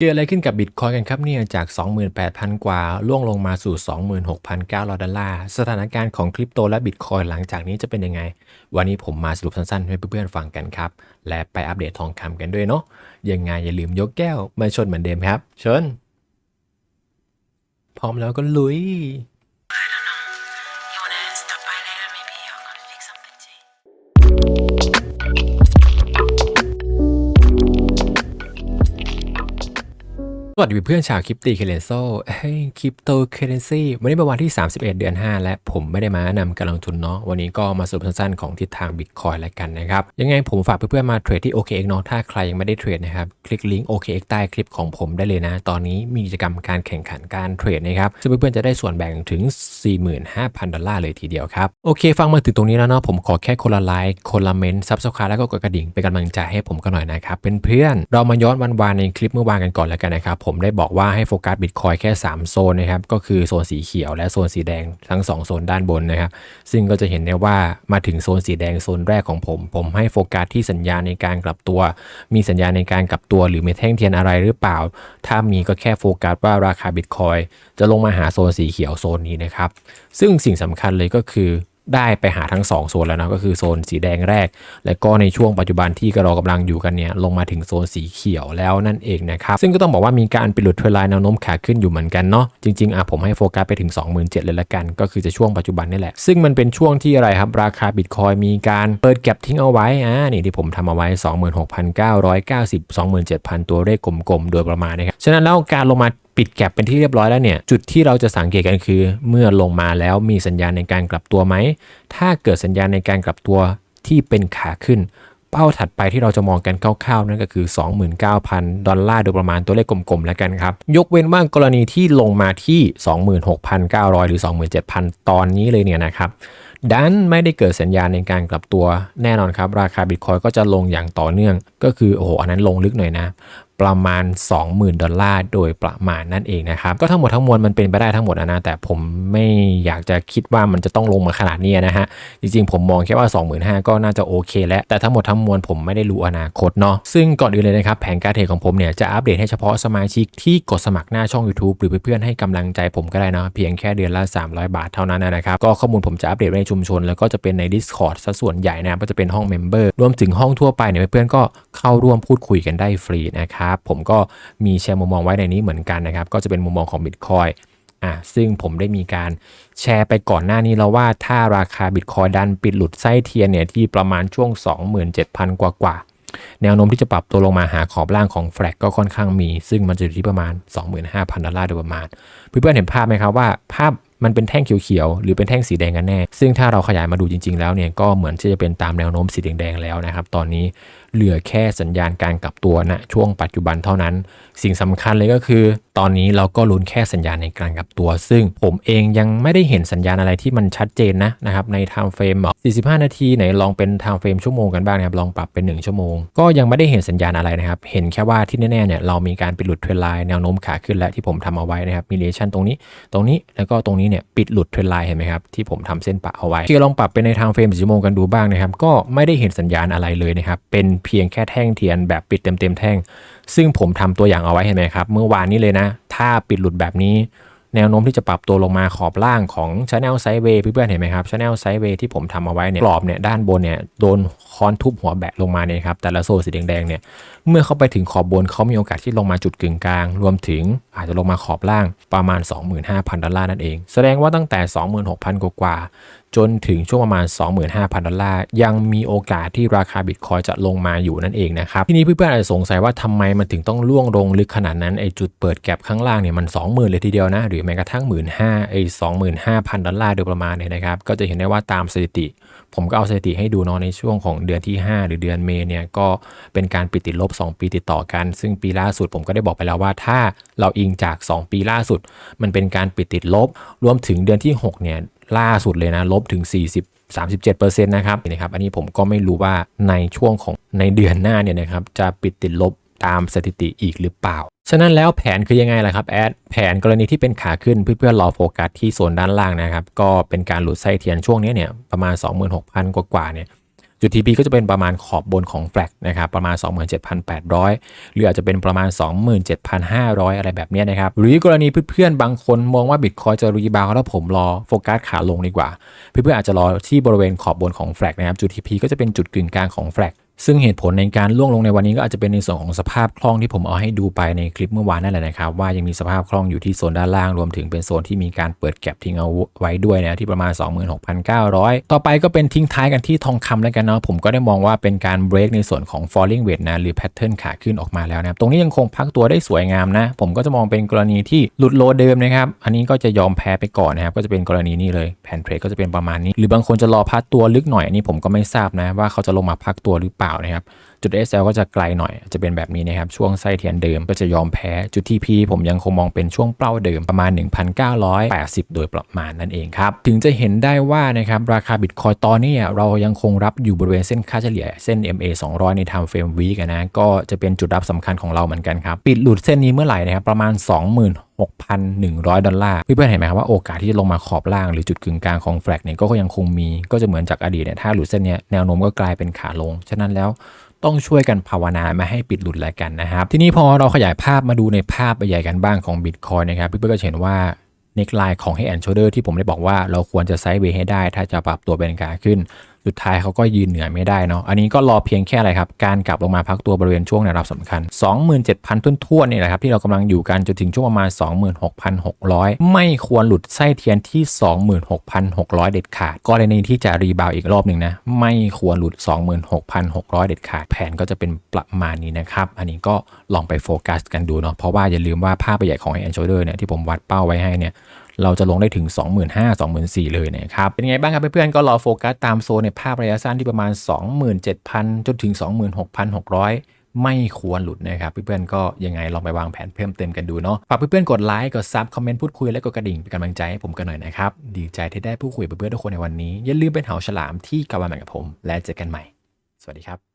เกิดอะไรขึ้นกับบิตคอยกันครับเนี่ยจาก 28,000 กว่า ล่วงลงมาสู่ 26,900 ดอลลาร์ สถานการณ์ของคริปโตและบิตคอยหลังจากนี้จะเป็นยังไง วันนี้ผมมาสรุปสั้นๆ ให้เพื่อนๆฟังกันครับ และไปอัปเดตทองคำกันด้วยเนาะยังไงอย่าลืมยกแก้วมาชนเหมือนเดิมครับเชิญพร้อมแล้วก็ลุย วัสดีเพื่อนชาวคริปตีเคเรนโซเฮ้ยคริปโตเคเรนซีวันนี้เป็นวันที่ 31 เดือน 5 และผมไม่ได้มาแนะนำการลงทุนเนาะ วันนี้ก็มาสรุปสั้นๆของทิศทางบิตคอยแล้วกันนะครับ ยังไงผมฝากเพื่อนๆมาเทรดที่ OKX เนาะ ถ้าใครยังไม่ได้เทรดนะครับ คลิกลิงก์ OKX ใต้คลิปของผมได้เลยนะ ตอนนี้มีกิจกรรมการแข่งขันการเทรดนะครับ ซึ่งเพื่อนๆจะได้ส่วนแบ่งถึง 45,000 ดอลลาร์เลยทีเดียวครับ โอเค ฟังมาถึงตรงนี้แล้วเนาะ ผมขอแค่คนละไลค์ คนละเมนต์ซับสไครต์แล้วก็กดกระดิ่งเป็นกำลังใจให้ผมกันหน่อยนะครับเป็นเพื่อนๆเรามาย้อนวันวานในคลิปเมื่อวานกันก่อนแล้วกันนะครับผมได้บอกว่าให้โฟกัสบิตคอยแค่ 3 โซนนะครับ ก็คือโซนสีเขียวและโซนสีแดงทั้ง 2 โซนด้านบนนะครับ ซึ่งก็จะเห็นได้ว่ามาถึงโซนสีแดงโซนแรกของผม ผมให้โฟกัสที่สัญญาในการกลับตัว มีสัญญาในการกลับตัว หรือมีแท่งเทียนอะไรหรือเปล่า ถ้ามีก็แค่โฟกัสว่าราคาบิตคอยจะลงมาหาโซนสีเขียวโซนนี้นะครับ ซึ่งสิ่งสำคัญเลยก็คือ ได้ไปหาทั้ง 2 โซนแล้วนะก็คือโซนสีแดงแรก และก็ในช่วงปัจจุบันที่เรากำลังอยู่กันเนี่ยลงมาถึงโซนสีเขียวแล้วนั่นเองนะครับซึ่งก็ต้องบอกว่ามีการปิดหลุดเทรนไลน์แนวโน้มขาขึ้นอยู่เหมือนกันเนาะจริงๆอะผมให้โฟกัสไปถึง 27,000เลยละกัน ก็คือจะช่วงปัจจุบันนี่แหละ ซึ่งมันเป็นช่วงที่อะไรครับราคาบิตคอยมีการเปิดแก็บทิ้งเอาไว้อ่านี่ที่ผมทำเอาไว้ 26,990 27,000 ตัวเลขกลมๆโดยประมาณนะครับฉะนั้นแล้วการลงมา ปิดแก็บเป็นที่เรียบร้อยแล้วเนี่ย จุดที่เราจะสังเกตกันคือ เมื่อลงมาแล้วมีสัญญาณในการกลับตัวไหม ถ้าเกิดสัญญาณในการกลับตัวที่เป็นขาขึ้น เป้าถัดไปที่เราจะมองกันคร่าวๆนั่นก็คือ 29,000 ดอลลาร์โดยประมาณตัวเลขกลมๆแล้วกันครับ ยกเว้นว่ากรณีที่ลงมาที่ 26,900 หรือ 27,000 ตอนนี้เลยเนี่ยนะครับดันไม่ได้เกิดสัญญาณในการกลับตัวแน่นอนครับ ราคาบิตคอยก็จะลงอย่างต่อเนื่องก็คือโอ้โหอันนั้นลงลึกหน่อยนะ ประมาณ 20,000 ดอลลาร์โดยประมาณนั่นเองนะครับ ก็ทั้งหมดทั้งมวลมันเป็นไปได้ทั้งหมดนะแต่ผมไม่อยากจะคิดว่ามันจะต้องลงมาขนาดนี้นะฮะ จริงๆ ผมมองแค่ว่า 25,000ก็น่าจะโอเคแล้ว แต่ทั้งหมดทั้งมวลผมไม่ได้รู้อนาคตเนาะซึ่งก่อนอื่นเลยนะครับ แผนการเทรดของผมเนี่ยจะอัปเดตให้เฉพาะสมาชิกที่กดสมัครหน้าช่อง YouTube หรือเพื่อนๆให้กำลังใจผมก็ได้นะเพียงแค่เดือนละ 300 บาทเท่านั้นนะครับก็ข้อมูลผมจะอัปเดตไว้ในชุมชน แล้วก็จะเป็นใน Discord ซะส่วนใหญ่นะก็จะเป็นห้องเมมเบอร์รวมถึงห้องทั่วไปเนี่ยเพื่อนๆก็ เข้าร่วมพูดคุยกันได้ฟรีนะครับ ผมก็มีแชร์มุมมองไว้ในนี้เหมือนกันนะครับ ก็จะเป็นมุมมองของ Bitcoin อะซึ่งผมได้มีการแชร์ไปก่อนหน้านี้แล้วว่าถ้าราคาบิตคอยดันปิดหลุดไส้เทียนเนี่ยที่ประมาณช่วง 27,000 กว่ากว่าๆแนวโน้มที่จะปรับตัวลงมาหาขอบล่างของแฟลกก็ค่อนข้างมี ซึ่งมันจะอยู่ที่ประมาณ 25,000 ดอลลาร์โดยประมาณ เพื่อนๆเห็นภาพไหมครับว่าภาพ มันเป็นแท่งเขียวๆหรือเป็นแท่งสีแดงกันแน่ ซึ่งถ้าเราขยายมาดูจริง ๆ แล้วเนี่ยก็เหมือนที่จะเป็นตามแนวโน้มสีแดงๆแล้วนะครับ ตอนนี้เหลือแค่สัญญาณการกลับตัวณช่วงปัจจุบันเท่านั้น สิ่งสำคัญเลยก็คือ ตอนนี้เราก็ลุ้นแค่สัญญาณในการกลับตัว ซึ่งผมเองยังไม่ได้เห็นสัญญาณอะไรที่มันชัดเจนนะนะครับใน time frame แบบ45 นาทีไหนลองเป็น time frame ชั่วโมงกันบ้างนะครับลองปรับเป็น 1 ชั่วโมง ก็ยังไม่ได้เห็นสัญญาณอะไรนะครับเห็นแค่ว่าที่แน่ๆเนี่ยเรามีการไปหลุดเทรนไลน์แนวโน้มขาขึ้นและที่ผมทำเอาไว้นะครับมีเลชั่นตรงนี้ ตรงนี้แล้วก็ตรงนี้เนี่ยปิดหลุดเทรนไลน์เห็นไหมครับที่ผมทำเส้นปะเอาไว้ที่ลองปรับเป็นใน time frame 4ชั่วโมงกันดูบ้างนะครับ ก็ไม่ได้เห็นสัญญาณอะไรเลยนะครับเป็นเพียงแค่แท่งเทียนแบบปิดเต็มๆแท่ง ซึ่งผมทำตัวอย่างเอาไว้เห็นไหมครับเมื่อวานนี้เลยนะ ถ้าปิดหลุดแบบนี้ แนวโน้มที่จะปรับตัวลงมาขอบล่างของ Channel Sideway เพื่อนๆเห็นไหมครับ Channel Sideway ที่ผมทำเอาไว้เนี่ยกรอบเนี่ยด้านบนเนี่ยโดนค้อนทุบหัวแบะลงมาเนี่ยครับแต่ละโซ่สีแดงๆเนี่ยเมื่อเข้าไปถึงขอบบนเขามีโอกาสที่ลงมาจุดกึ่งกลาง รวมถึงอาจจะลงมาขอบล่างประมาณ 25,000 ดอลลาร์นั่นเอง แสดงว่าตั้งแต่ 26,000 กว่าจนถึงช่วงประมาณ 25,000 ดอลลาร์ ยังมีโอกาสที่ราคาบิตคอยจะลงมาอยู่นั่นเองนะครับ ทีนี้เพื่อนๆอาจจะสงสัยว่าทำไมมันถึงต้องล่วงลงลึกขนาดนั้นไอจุดเปิดแก็บข้างล่างเนี่ยมัน 20,000 เลยทีเดียวนะ หรือแม้กระทั่ง 15,000ไอ25,000ดอลลาร์โดยประมาณเนี่ยนะครับ ก็จะเห็นได้ว่าตามสถิติ ผมก็เอาสถิติให้ดูเนาะในช่วงของเดือนที่ 5 หรือเดือนเมษเนี่ยก็เป็นการปิดติดลบ 2 ปีติดต่อกัน ซึ่งปีล่าสุดผมก็ได้บอกไปแล้วว่าถ้าเราอิงจาก 2 ปีล่าสุด มันเป็นการปิดติดลบรวมถึงเดือนที่6เนี่ย ล่าสุดเลยนะ ลบถึง 40 37%นะครับนะครับ อันนี้ผมก็ไม่รู้ว่าในช่วงของในเดือนหน้าเนี่ยนะครับจะปิดติดลบตามสถิติอีกหรือเปล่า ฉะนั้นแล้วแผนคือยังไงล่ะครับแอด แผนกรณีที่เป็นขาขึ้นเพื่อนๆรอโฟกัสที่โซนด้านล่างนะครับ ก็เป็นการหลุดไส้เทียนช่วงนี้เนี่ยประมาณ 26,000 กว่าๆเนี่ย จุด TP ก็จะเป็นประมาณขอบบนของแฟลกนะครับประมาณ 27,800 หรืออาจจะเป็นประมาณ 27,500 อะไรแบบนี้นะครับหรือกรณีเพื่อนๆ บางคนมองว่าบิตคอยจะรีบาวแล้วผมรอโฟกัสขาลงดีกว่า เพื่อนๆอาจจะรอที่บริเวณขอบบนของแฟลกนะครับจุด TP ก็จะเป็นจุดกึ่งกลางของแฟลก ซึ่งเหตุผลในการล่วงลงในวันนี้ก็อาจจะเป็นในส่วนของสภาพคล่องที่ผมเอาให้ดูไปในคลิปเมื่อวานนั่นแหละนะครับ ว่ายังมีสภาพคล่องอยู่ที่โซนด้านล่างรวมถึงเป็นโซนที่มีการเปิดแก็บทิ้งเอาไว้ด้วยนะที่ประมาณ 26,900 ต่อไปก็เป็นทิ้งท้ายกันที่ทองคำแล้วกันเนาะผมก็ได้มองว่าเป็นการเบรกในส่วนของ falling wedge นะหรือ pattern ขาขึ้นออกมาแล้วนะตรงนี้ยังคงพักตัวได้สวยงามนะ ผมก็จะมองเป็นกรณีที่หลุดโลเดิมนะครับอันนี้ก็จะยอมแพ้ไปก่อนนะครับก็จะเป็นกรณีนี้เลยแผ่นเทรดก็จะเป็นประมาณนี้ หรือบางคนจะรอพักตัวลึกหน่อยอันนี้ผมก็ไม่ทราบนะว่าเขาจะลงมาพักตัวหรือเปล่านะครับจุด SL ก็จะไกลหน่อย จะเป็นแบบนี้นะครับช่วงไส้เทียนเดิมก็จะยอมแพ้จุด TP ผมยังคงมองเป็นช่วงเป้าเดิมประมาณ 1,980 โดยประมาณนั่นเองครับ ถึงจะเห็นได้ว่านะครับราคาบิตคอยตอนนี้เรายังคงรับอยู่บริเวณเส้นค่าเฉลี่ยเส้น MA 200 ใน time frame week นะก็จะเป็นจุดรับสำคัญของเราเหมือนกันครับ ปิดหลุดเส้นนี้เมื่อไหร่นะครับประมาณ26,100 ดอลลาร์เพื่อนๆเห็นไหมครับว่าโอกาสที่จะลงมาขอบล่างหรือจุดกึ่งกลางของแฟลกเนี่ยก็ยังคงมีก็จะเหมือนจากอดีตเนี่ยถ้าหลุดเส้นเนี้ยแนวโน้มก็กลายเป็นขาลง ฉะนั้นแล้ว ต้องช่วยกันภาวนาไม่ให้ปิดหลุดแล้วกันนะครับ ทีนี้พอเราขยายภาพมาดูในภาพใหญ่กันบ้างของ Bitcoin นะครับเพื่อนๆก็เห็นว่าเน็กไลน์ของ Head and Shoulder ที่ผมได้บอกว่าเราควรจะไซด์เวย์ให้ได้ ถ้าจะปรับตัวเป็นขาขึ้น สุดท้ายเขาก็ยืนเหนือไม่ได้เนาะอันนี้ก็รอเพียงแค่อะไรครับ การกลับลงมาพักตัวบริเวณช่วงแนวรับสำคัญ 27,000ทุ่นทั่วๆนี่แหละครับที่เรากำลังอยู่กันจนถึงช่วงประมาณ 26,600 ไม่ควรหลุดไส้เทียนที่ 26,600 เด็ดขาดกรณีที่จะรีบาวอีกรอบหนึ่งนะไม่ควรหลุด 26,600 เด็ดขาดแผนก็จะเป็นประมาณนี้นะครับอันนี้ก็ลองไปโฟกัสกันดูเนาะเพราะว่าอย่าลืมว่าภาพใหญ่ของ Head and Shoulder เนี่ยที่ผมวัดเป้าไว้ให้เนี่ย เราจะลงได้ถึง 25,000 24,000เลยนะครับเป็นไงบ้างครับเพื่อนๆก็รอโฟกัสตามโซนในภาพระยะสั้นที่ประมาณ 27,000 จนถึง 26,600ไม่ควรหลุดนะครับ เพื่อนๆก็ยังไงลองไปวางแผนเพิ่มเติมกันดูเนาะฝากเพื่อนๆกดไลค์กดซับคอมเมนต์พูดคุยและกดกระดิ่งเป็นกำลังใจให้ผมกันหน่อยนะครับ ดีใจที่ได้พูดคุยกับเพื่อนๆทุกคนในวันนี้ อย่าลืมเป็นเหาฉลามที่กลับมาใหม่กับผม และเจอกันใหม่ สวัสดีครับ